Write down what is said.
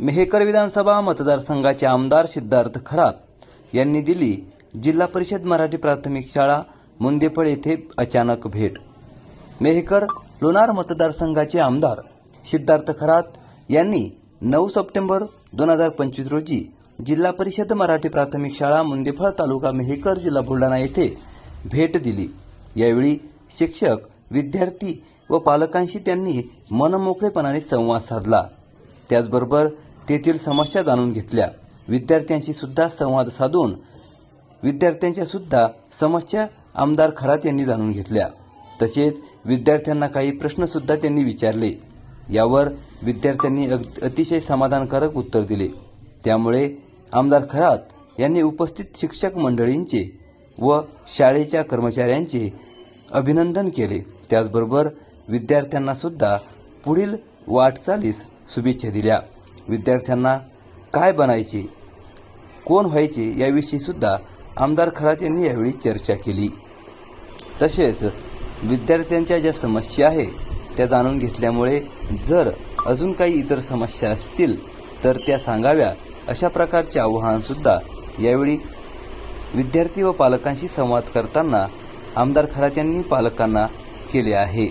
मेहेकर विधानसभा मतदारसंघाचे आमदार सिद्धार्थ खरात यांनी दिली जिल्हा परिषद मराठी प्राथमिक शाळा मुंदेफळ येथे अचानक भेट. मेहेकर लोणार मतदारसंघाचे आमदार सिद्धार्थ खरात यांनी नऊ सप्टेंबर दोन हजार पंचवीस रोजी जिल्हा परिषद मराठी प्राथमिक शाळा मुंदेफळ तालुका मेहेकर जिल्हा बुलढाणा येथे भेट दिली. यावेळी शिक्षक विद्यार्थी व पालकांशी त्यांनी मनमोकळेपणाने संवाद साधला. त्याचबरोबर तेथील समस्या जाणून घेतल्या. विद्यार्थ्यांशी सुद्धा संवाद साधून विद्यार्थ्यांच्या सुद्धा समस्या आमदार खरात यांनी जाणून घेतल्या. तसेच विद्यार्थ्यांना काही प्रश्न सुद्धा त्यांनी विचारले. यावर विद्यार्थ्यांनी अग- अतिशय समाधानकारक उत्तर दिले. त्यामुळे आमदार खरात यांनी उपस्थित शिक्षक मंडळींचे व शाळेच्या कर्मचाऱ्यांचे अभिनंदन केले. त्याचबरोबर विद्यार्थ्यांना सुद्धा पुढील वाटचालीस शुभेच्छा दिल्या. विद्यार्थ्यांना काय बनायचे कोण व्हायचे याविषयीसुद्धा आमदार खरात यांनी यावेळी चर्चा केली. तसेच विद्यार्थ्यांच्या ज्या समस्या आहे त्या जाणून घेतल्यामुळे जर अजून काही इतर समस्या असतील तर त्या सांगाव्या अशा प्रकारचे आव्हानसुद्धा यावेळी विद्यार्थी व पालकांशी संवाद करताना आमदार खरात यांनी पालकांना केले आहे.